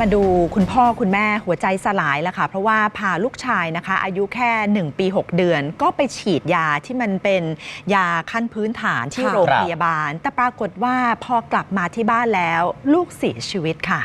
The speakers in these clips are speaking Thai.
มาดูคุณพ่อคุณแม่หัวใจสลายแล้วค่ะ เพราะว่าพาลูกชายนะคะ อายุแค่ 1 ปี 6 เดือน ก็ไปฉีดยาที่มันเป็นยาขั้นพื้นฐานที่ค่ะโรงพยาบาล แต่ปรากฏว่าพอกลับมาที่บ้านแล้ว ลูกเสียชีวิตค่ะ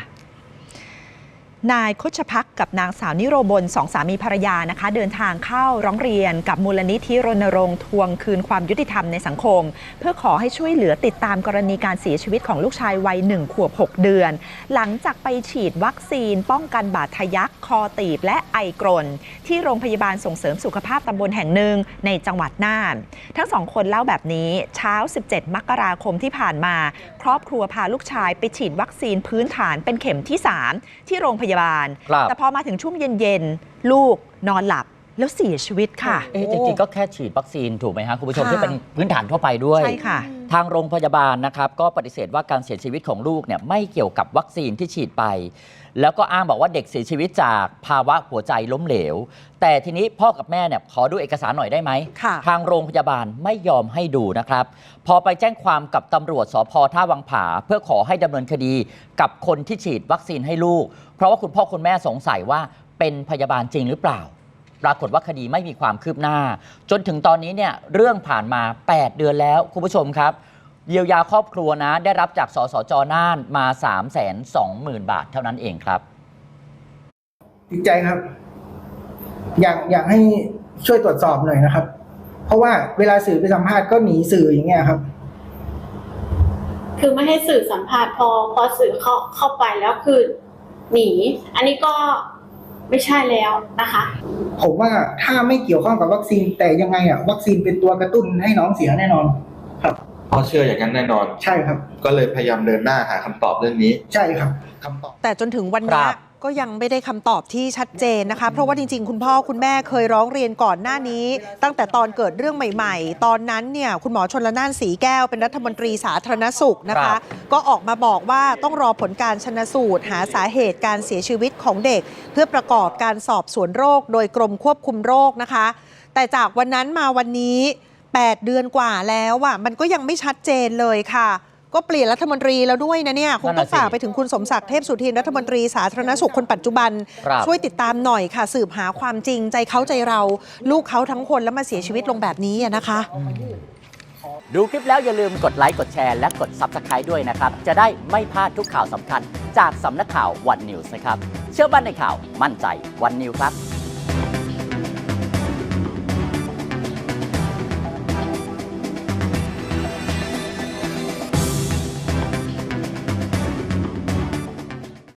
นายคชพักกับนางสาวนิโรบลสองสามีภรรยานะคะ เดินทางเข้าร้องเรียนกับมูลนิธิรณรงค์ทวงคืนความยุติธรรมในสังคม เพื่อขอให้ช่วยเหลือติดตามกรณีการเสียชีวิตของลูกชายวัยหนึ่งขวบ 6 เดือน หลังจากไปฉีดวัคซีน ป้องกันบาดทะยักคอตีบและไอกรน ที่โรงพยาบาลส่งเสริมสุขภาพตำบลแห่งหนึ่งในจังหวัดน่าน ทั้งสองคนเล่าแบบนี้เช้า 17 มกราคมที่ผ่านมา ครอบครัวพาลูกชายไปฉีดวัคซีนพื้นฐานเป็นเข็มที่ 3 ที่โรงพยาบาลครับแต่พอมาถึงช่วงเย็นๆ ลูกนอนหลับแล้วเสียชีวิตค่ะ เอ๊ะจริงๆ ก็แค่ฉีดวัคซีนถูกไหมฮะคุณผู้ชมค่ะที่เป็นพื้นฐานทั่วไปด้วย ใช่ค่ะ ทางโรงพยาบาลนะครับก็ปฏิเสธว่าการเสียชีวิตของลูกเนี่ยไม่เกี่ยวกับวัคซีนที่ฉีดไป แล้วก็อ้างบอกว่าเด็กเสียชีวิตจากภาวะหัวใจล้มเหลว แต่ทีนี้พ่อกับแม่เนี่ยขอดูเอกสารหน่อยได้ไหม ค่ะ ทางโรงพยาบาลไม่ยอมให้ดูนะครับ พอไปแจ้งความกับตำรวจสพท่าวังผา เพื่อขอให้ดำเนินคดีกับคนที่ฉีดวัคซีนให้ลูก เพราะว่าคุณพ่อคุณแม่สงสัยว่าเป็นพยาบาลจริงหรือเปล่า ปรากฏว่าคดีไม่มีความคืบหน้า จนถึงตอนนี้เนี่ยเรื่องผ่านมา 8 เดือนแล้ว คุณผู้ชมครับ เยียวยาครอบครัวนะ ได้รับจากสสจน่านมา 3 2 0 0 0 0 บาทเท่านั้นเองครับดีใจครับ อยากอยากให้ช่วยตรวจสอบหน่อยนะครับ เพราะว่าเวลาสื่อไปสัมภาษณ์ก็หนีสื่ออย่างเงี้ยครับ คือไม่ให้สื่อสัมภาษณ์พอพอสื่อเข้าเข้าไปแล้วคือหนี อันนี้ก็ไม่ใช่แล้วนะคะ ผมว่าถ้าไม่เกี่ยวข้องกับวัคซีนแต่ยังไงอะ วัคซีนเป็นตัวกระตุ้นให้น้องเสียแน่นอนครับ พ่อเชื่ออย่างนั้นแน่นอน ใช่ครับ ก็เลยพยายามเดินหน้าหาคำตอบเรื่องนี้ใช่ครับ คำตอบ แต่จนถึงวันนี้ครับก็ยังไม่ได้คำตอบที่ชัดเจนนะคะ เพราะว่าจริง ๆ คุณพ่อคุณแม่เคยร้องเรียนก่อนหน้านี้ ตั้งแต่ตอนเกิดเรื่องใหม่ ๆ ตอนนั้นเนี่ยคุณหมอชนละนานสีแก้วเป็นรัฐมนตรีสาธารณสุขนะครัคะ บ ก็ออกมาบอกว่าต้องรอผลการชนสูตร หาสาเหตุการเสียชีวิตของเด็ก เพื่อประกอบการสอบสวนโรค โดยกรมควบคุมโรคนะคะ แต่จากวันนั้นมาวันนี้ 8 เดือนกว่าแล้วอะมันก็ยังไม่ชัดเจนเลยค่ะ ก็เปลี่ยนรัฐมนตรีแล้วด้วยนะเนี่ยคงต้องนั่นน่ะสิฝากไปถึงคุณสมศักดิ์เทพสุทินรัฐมนตรีสาธารณสุขคนปัจจุบัน ครับช่วยติดตามหน่อยค่ะ สืบหาความจริงใจเขาใจเรา ลูกเขาทั้งคนแล้วมาเสียชีวิตลงแบบนี้อะนะคะ ดูคลิปแล้วอย่าลืมกดไลค์ กดแชร์ และกด Subscribe ด้วยนะครับ จะได้ไม่พลาดทุกข่าวสำคัญ จากสำนักข่าววันนิวส์นะครับ เชื่อมั่นในข่าวมั่นใจวันนิวครับ